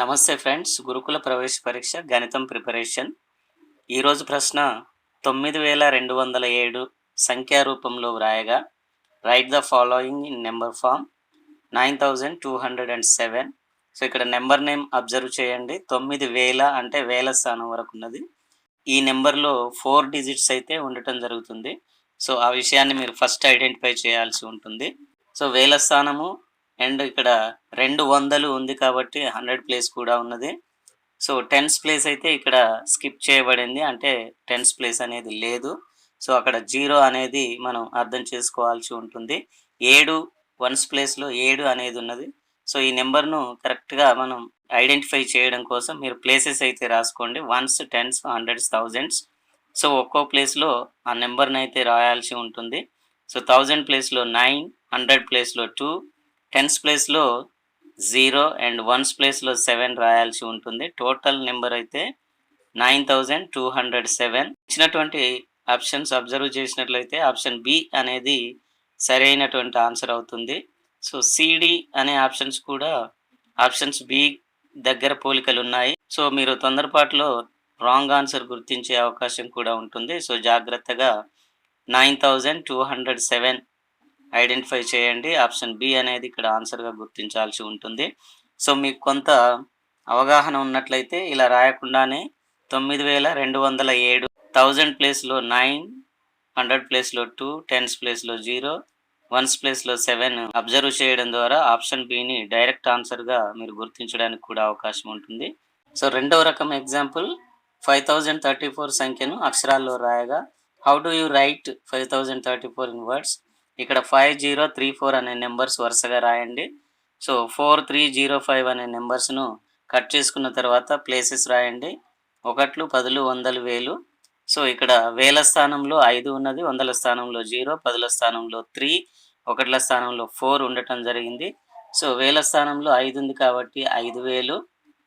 నమస్తే ఫ్రెండ్స్ గురుకుల ప్రవేశ పరీక్ష గణితం ప్రిపరేషన్. ఈరోజు ప్రశ్న తొమ్మిది వేల రెండు వందల ఏడు సంఖ్యా రూపంలో వ్రాయగా write the following in number form nine thousand two hundred and seven so ఇక్కడ నెంబర్ నేమ్ అబ్జర్వ్ చేయండి. తొమ్మిది వేల అంటే వేల స్థానం వరకు ఉన్నది. ఈ నెంబర్లో ఫోర్ డిజిట్స్ అయితే ఉండటం జరుగుతుంది. సో ఆ విషయాన్ని మీరు ఫస్ట్ ఐడెంటిఫై చేయాల్సి ఉంటుంది. సో వేల స్థానము అండ్ ఇక్కడ రెండు వందలు ఉంది కాబట్టి హండ్రెడ్ ప్లేస్ కూడా ఉన్నది. సో టెన్స్ ప్లేస్ అయితే ఇక్కడ స్కిప్ చేయబడింది. అంటే టెన్స్ ప్లేస్ అనేది లేదు. సో అక్కడ జీరో అనేది మనం అర్థం చేసుకోవాల్సి ఉంటుంది. ఏడు వన్స్ ప్లేస్లో ఏడు అనేది ఉన్నది. సో ఈ నెంబర్ను కరెక్ట్గా మనం ఐడెంటిఫై చేయడం కోసం మీరు ప్లేసెస్ అయితే రాసుకోండి. Ones tens hundreds thousands. So ఒక్కో ప్లేస్లో ఆ నెంబర్ని అయితే రాయాల్సి ఉంటుంది. సో థౌజండ్ ప్లేస్లో నైన్ హండ్రెడ్ ప్లేస్లో టూ టెన్స్ ప్లేస్లో జీరో అండ్ వన్స్ ప్లేస్లో సెవెన్ రాయాల్సి ఉంటుంది. టోటల్ నెంబర్ అయితే nine thousand two hundred seven. ఇచ్చినటువంటి ఆప్షన్స్ అబ్జర్వ్ చేసినట్లయితే ఆప్షన్ బి అనేది సరైనటువంటి ఆన్సర్ అవుతుంది. సో సిడి అనే ఆప్షన్స్ కూడా ఆప్షన్స్ బి దగ్గర పోలికలు ఉన్నాయి. సో మీరు తొందరపాటులో రాంగ్ ఆన్సర్ గుర్తించే అవకాశం కూడా ఉంటుంది. సో జాగ్రత్తగా nine thousand two hundred seven identify చేయండి. ఆప్షన్ బి అనేది ఇక్కడ ఆన్సర్గా గుర్తించాల్సి ఉంటుంది. సో మీకు కొంత అవగాహన ఉన్నట్లయితే ఇలా రాయకుండానే తొమ్మిది వేల రెండు వందల ఏడు థౌజండ్ ప్లేస్లో నైన్ హండ్రెడ్ ప్లేస్లో టూ టెన్స్ ప్లేస్లో జీరో వన్స్ ప్లేస్లో సెవెన్ అబ్జర్వ్ చేయడం ద్వారా ఆప్షన్ బిని డైరెక్ట్ ఆన్సర్గా మీరు గుర్తించడానికి కూడా అవకాశం ఉంటుంది. సో రెండవ రకం example five thousand thirty four సంఖ్యను అక్షరాల్లో రాయగా how do you write five thousand thirty four in words ఇక్కడ ఫైవ్ జీరో త్రీ ఫోర్ అనే నెంబర్స్ వరుసగా రాయండి. So four three zero five అనే నెంబర్స్ను కట్ చేసుకున్న తర్వాత ప్లేసెస్ రాయండి. ఒకట్లు పదులు వందలు వేలు. సో ఇక్కడ వేల స్థానంలో ఐదు ఉన్నది వందల స్థానంలో జీరో పదుల స్థానంలో త్రీ ఒకట్ల స్థానంలో ఫోర్ ఉండటం జరిగింది. సో వేల స్థానంలో ఐదు ఉంది కాబట్టి ఐదు వేలు.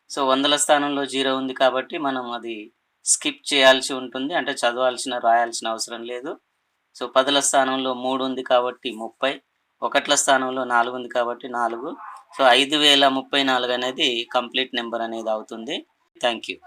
సో వందల స్థానంలో జీరో ఉంది కాబట్టి మనం అది స్కిప్ చేయాల్సి ఉంటుంది. అంటే చదవాల్సిన రాయాల్సిన అవసరం లేదు. సో పదుల స్థానంలో మూడు ఉంది కాబట్టి ముప్పై ఒకట్ల స్థానంలో నాలుగు ఉంది కాబట్టి నాలుగు. సో ఐదు వేల ముప్పై నాలుగు అనేది కంప్లీట్ నెంబర్ అనేది అవుతుంది. Thank you.